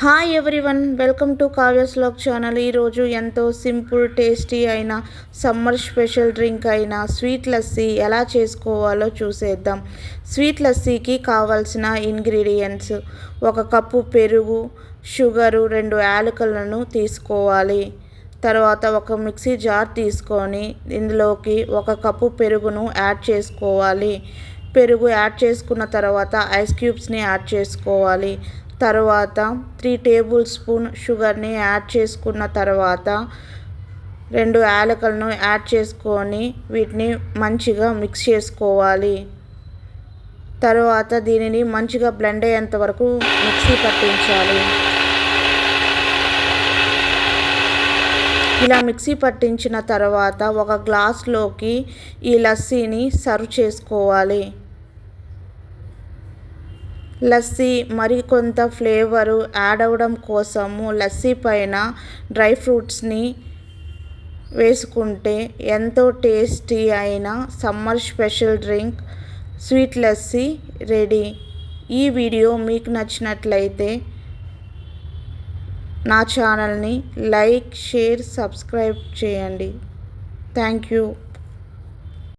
Hi everyone welcome to Kavya's vlog channel ఈరోజు ఎంతో simple tasty అయిన సమ్మర్ స్పెషల్ డ్రింక్ అయిన స్వీట్ లస్సీ ఎలా చేసుకోవాలో చూసేద్దాం. స్వీట్ లస్సీకి కావాల్సిన ఇంగ్రీడియంట్స్ ఒక కప్పు పెరుగు షుగరు రెండు యాలకులను తీసుకోవాలి. తర్వాత ఒక మిక్సీ జార్ తీసుకొని ఇందులోకి ఒక కప్పు పెరుగును యాడ్ చేసుకోవాలి. పెరుగు యాడ్ చేసుకున్న తర్వాత ఐస్ క్యూబ్స్ని యాడ్ చేసుకోవాలి. తర్వాత త్రీ టేబుల్ స్పూన్ షుగర్ని యాడ్ చేసుకున్న తర్వాత రెండు యాలకలను యాడ్ చేసుకొని వీటిని మంచిగా మిక్స్ చేసుకోవాలి. తర్వాత దీనిని మంచిగా బ్లెండ్ అయ్యేంత వరకు మిక్సీ పట్టించాలి. ఇలా మిక్సీ పట్టించిన తర్వాత ఒక గ్లాస్లోకి ఈ లస్సీని సర్వ్ చేసుకోవాలి. లస్సీ మరికొంత ఫ్లేవరు యాడ్ అవ్వడం కోసము లస్సీ పైన డ్రై ఫ్రూట్స్ని వేసుకుంటే ఎంతో టేస్టీ అయిన summer special drink sweet lassi ready. ఈ వీడియో మీకు నచ్చినట్లయితే నా ఛానల్ని లైక్ షేర్ సబ్స్క్రైబ్ చేయండి. Thank you.